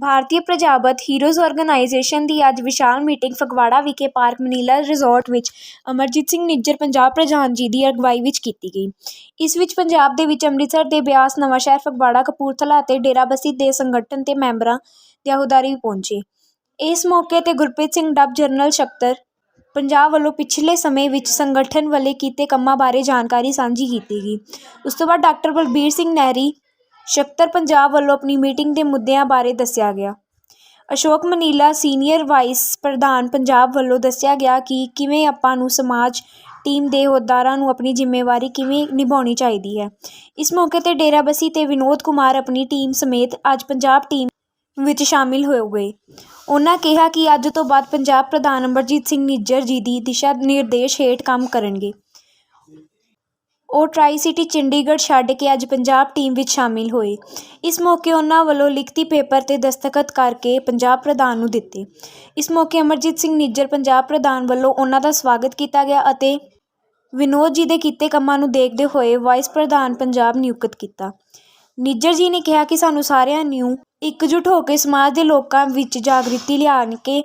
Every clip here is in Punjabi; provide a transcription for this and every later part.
ਭਾਰਤੀ ਪ੍ਰਜਾਪਤ ਹੀਰੋਜ਼ ਆਰਗੇਨਾਈਜੇਸ਼ਨ ਦੀ ਅੱਜ ਵਿਸ਼ਾਲ ਮੀਟਿੰਗ ਫਗਵਾੜਾ ਵਿਖੇ ਪਾਰਕ ਮਨੀਲਾ ਰਿਜ਼ੋਰਟ ਵਿੱਚ ਅਮਰਜੀਤ ਸਿੰਘ ਨਿੱਜਰ ਪੰਜਾਬ ਪ੍ਰਧਾਨ ਜੀ ਦੀ ਅਗਵਾਈ ਵਿੱਚ ਕੀਤੀ ਗਈ। ਇਸ ਵਿੱਚ ਪੰਜਾਬ ਦੇ ਵਿੱਚ ਅੰਮ੍ਰਿਤਸਰ ਦੇ ਬਿਆਸ ਨਵਾਂਸ਼ਹਿਰ, ਫਗਵਾੜਾ, ਕਪੂਰਥਲਾ ਅਤੇ ਡੇਰਾਬੱਸੀ ਦੇ ਸੰਗਠਨ ਦੇ ਮੈਂਬਰਾਂ ਦੇ ਅਹੁਦਾਰੀ ਵੀ ਪਹੁੰਚੇ। ਇਸ ਮੌਕੇ ਤੇ ਗੁਰਪ੍ਰੀਤ ਸਿੰਘ ਡੱਬ ਜਨਰਲ ਸਕੱਤਰ ਪੰਜਾਬ ਵੱਲੋਂ ਪਿਛਲੇ ਸਮੇਂ ਵਿੱਚ ਸੰਗਠਨ ਵੱਲੋਂ ਕੀਤੇ ਕੰਮਾਂ ਬਾਰੇ ਜਾਣਕਾਰੀ ਸਾਂਝੀ ਕੀਤੀ ਗਈ। ਉਸ ਤੋਂ ਬਾਅਦ ਡਾਕਟਰ ਬਲਬੀਰ ਸਿੰਘ ਨਹਿਰੀ ਸਕੱਤਰ ਪੰਜਾਬ ਵੱਲੋਂ ਆਪਣੀ ਮੀਟਿੰਗ ਦੇ ਮੁੱਦਿਆਂ ਬਾਰੇ ਦੱਸਿਆ ਗਿਆ। ਅਸ਼ੋਕ ਮਨੀਲਾ, ਸੀਨੀਅਰ ਵਾਈਸ ਪ੍ਰਧਾਨ ਪੰਜਾਬ ਵੱਲੋਂ ਦੱਸਿਆ ਗਿਆ ਕਿ ਕਿਵੇਂ ਆਪਾਂ ਨੂੰ ਸਮਾਜ ਟੀਮ ਦੇ ਅਹੁਦਾਰਾਂ ਨੂੰ ਆਪਣੀ ਜ਼ਿੰਮੇਵਾਰੀ ਕਿਵੇਂ ਨਿਭਾਉਣੀ ਚਾਹੀਦੀ ਹੈ। ਇਸ ਮੌਕੇ ਤੇ ਡੇਰਾਬੱਸੀ ਤੇ ਵਿਨੋਦ ਕੁਮਾਰ ਆਪਣੀ ਟੀਮ ਸਮੇਤ ਅੱਜ ਪੰਜਾਬ ਟੀਮ ਵਿੱਚ ਸ਼ਾਮਿਲ ਹੋ ਗਏ। ਉਹਨਾਂ ਕਿਹਾ ਕਿ ਅੱਜ ਤੋਂ ਬਾਅਦ ਪੰਜਾਬ ਪ੍ਰਧਾਨ ਅਮਰਜੀਤ ਸਿੰਘ ਨਿੱਜਰ ਜੀ ਦੀ ਦਿਸ਼ਾ ਨਿਰਦੇਸ਼ ਹੇਠ ਕੰਮ ਕਰਨਗੇ। ਉਹ ਟਰਾਈ ਸਿਟੀ ਚੰਡੀਗੜ੍ਹ ਛੱਡ ਕੇ ਅੱਜ ਪੰਜਾਬ ਟੀਮ ਵਿੱਚ ਸ਼ਾਮਿਲ ਹੋਏ। ਇਸ ਮੌਕੇ ਉਹਨਾਂ ਵੱਲੋਂ ਲਿਖਤੀ ਪੇਪਰ ਤੇ ਦਸਤਖਤ ਕਰਕੇ ਪੰਜਾਬ ਪ੍ਰਧਾਨ ਨੂੰ ਦਿੱਤੇ। ਇਸ ਮੌਕੇ ਅਮਰਜੀਤ ਸਿੰਘ ਨਿੱਜਰ, ਪੰਜਾਬ ਪ੍ਰਧਾਨ ਵੱਲੋਂ ਉਹਨਾਂ ਦਾ ਸਵਾਗਤ ਕੀਤਾ ਗਿਆ ਅਤੇ ਵਿਨੋਦ ਜੀ ਦੇ ਕੀਤੇ ਕੰਮਾਂ ਨੂੰ ਦੇਖਦੇ ਹੋਏ ਵਾਈਸ ਪ੍ਰਧਾਨ ਪੰਜਾਬ ਨਿਯੁਕਤ ਕੀਤਾ। ਨਿੱਜਰ ਜੀ ਨੇ ਕਿਹਾ ਕਿ ਸਾਨੂੰ ਸਾਰਿਆਂ ਨੂੰ ਇਕਜੁੱਟ ਹੋ ਕੇ ਸਮਾਜ ਦੇ ਲੋਕਾਂ ਵਿੱਚ ਜਾਗ੍ਰਿਤੀ ਲਿਆਣ ਕੇ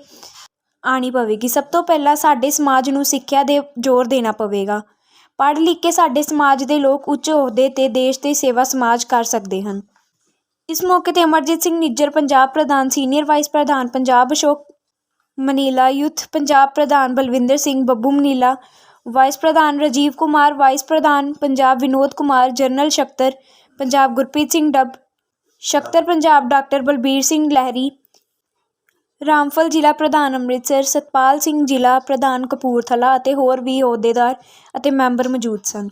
ਆਣੀ ਪਵੇਗੀ। ਸਭ ਤੋਂ ਪਹਿਲਾਂ ਸਾਡੇ ਸਮਾਜ ਨੂੰ ਸਿੱਖਿਆ ਦੇ ਜ਼ੋਰ ਦੇਣਾ ਪਵੇਗਾ। ਪੜ੍ਹ ਲਿਖ ਕੇ ਸਾਡੇ ਸਮਾਜ ਦੇ ਲੋਕ ਉੱਚ ਅਹੁਦੇ ਤੇ ਦੇਸ਼ ਦੀ ਸੇਵਾ ਸਮਾਜ ਕਰ ਸਕਦੇ ਹਨ। ਇਸ ਮੌਕੇ ਤੇ ਅਮਰਜੀਤ ਸਿੰਘ ਨਿੱਜਰ, ਪੰਜਾਬ ਪ੍ਰਧਾਨ ਸੀਨੀਅਰ ਵਾਈਸ ਪ੍ਰਧਾਨ ਪੰਜਾਬ ਅਸ਼ੋਕ ਮਨੀਲਾ, ਯੂਥ ਪੰਜਾਬ ਪ੍ਰਧਾਨ ਬਲਵਿੰਦਰ ਸਿੰਘ, ਬੱਬੂ ਮਨੀਲਾ, ਵਾਈਸ ਪ੍ਰਧਾਨ ਰਾਜੀਵ ਕੁਮਾਰ, ਵਾਈਸ ਪ੍ਰਧਾਨ ਪੰਜਾਬ ਵਿਨੋਦ ਕੁਮਾਰ, ਜਨਰਲ ਸਕੱਤਰ, ਪੰਜਾਬ ਗੁਰਪ੍ਰੀਤ ਸਿੰਘ ਡੱਬ, ਸਕੱਤਰ ਪੰਜਾਬ ਡਾਕਟਰ ਬਲਬੀਰ ਸਿੰਘ ਲਹਿਰੀ ਰਾਮਫਲ ਜ਼ਿਲ੍ਹਾ ਪ੍ਰਧਾਨ ਅੰਮ੍ਰਿਤਸਰ, ਸਤਪਾਲ ਸਿੰਘ ਜ਼ਿਲ੍ਹਾ ਪ੍ਰਧਾਨ ਕਪੂਰਥਲਾ ਅਤੇ ਹੋਰ ਵੀ ਅਹੁਦੇਦਾਰ ਅਤੇ ਮੈਂਬਰ ਮੌਜੂਦ ਸਨ।